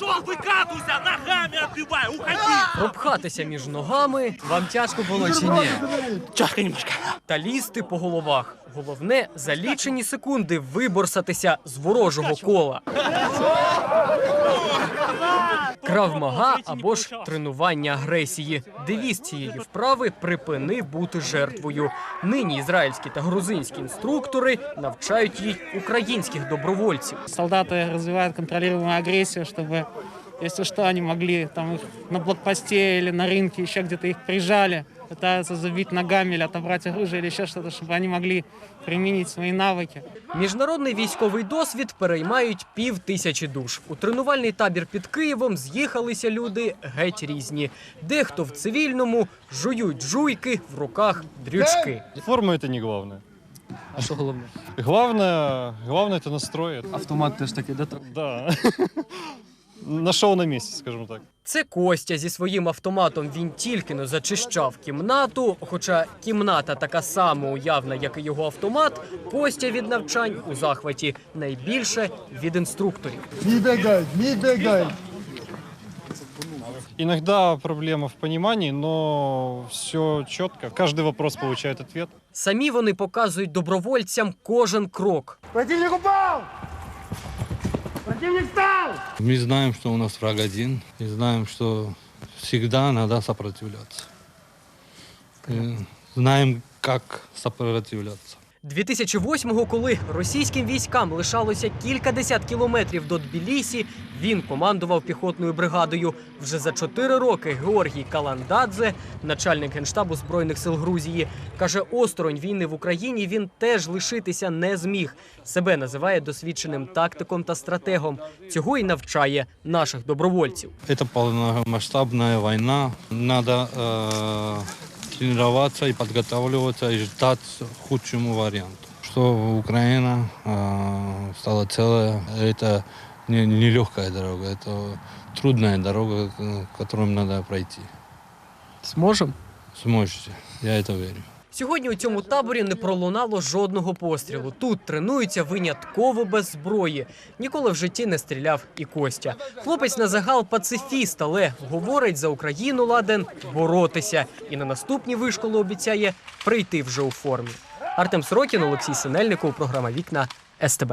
Пошел, выкатывайся, ногами отбивай, уходи! Пропхатися між ногами вам тяжко було чи ні? Чашка немножко. Та лізти по головах. Головне за лічені секунди виборсатися з ворожого кола Кравмага або ж тренування агресії. Девіз цієї вправи припини бути жертвою. Нині ізраїльські та грузинські інструктори навчають їй українських добровольців. Солдаты развивают контролируемую агрессию, чтобы, если что, они могли там их на блокпосте или на рынке еще где-то их прижали, пытаются забить ногами или отобрать оружие или еще что-то, чтобы они могли применить свои навыки. Міжнародний військовий досвід переймають пів тисячі душ. У тренувальний табір під Києвом з'їхалися люди геть різні. Дехто в цивільному жують жуйки, в руках дрючки. Форма это не главное. А що головне? Главное, главное это настрой. Автомат теж такий, да? Да. Нашел на месте, скажем так. Це Костя зі своїм автоматом. Він тільки но зачищав кімнату. Хоча кімната така сама уявна, як і його автомат. Костя від навчань у захваті найбільше від інструкторів. Не бегай, не бегай. Иногда проблема в понимании, но все четко. Каждый вопрос получает ответ. Самі вони показують добровольцям кожен крок. Противник упал! Противник встал! Мы знаем, что у нас враг один, и знаем, что всегда надо сопротивляться. И знаем, как сопротивляться. 2008-го, коли російським військам лишалося кількадесят кілометрів до Тбілісі, він командував піхотною бригадою. Вже за чотири роки Георгій Каландадзе, начальник генштабу збройних сил Грузії, каже: осторонь війни в Україні він теж лишитися не зміг. Себе називає досвідченим тактиком та стратегом. Цього й навчає наших добровольців. Это полномасштабная война. Надо э, тренироваться и подготавливаться и ждать худшему варианту. Что Украина э, стала целая, это не, не легкая дорога, это трудная дорога, которую надо пройти. Зможемо. Сможете, я это верю. Сьогодні у цьому таборі не пролунало жодного пострілу. Тут тренуються винятково без зброї. Ніколи в житті не стріляв і Костя. Хлопець на загал пацифіст, але говорить за Україну ладен боротися. І на наступні вишколи обіцяє прийти вже у формі. Артем Сорокін, Олексій Синельников, програма Вікна СТБ.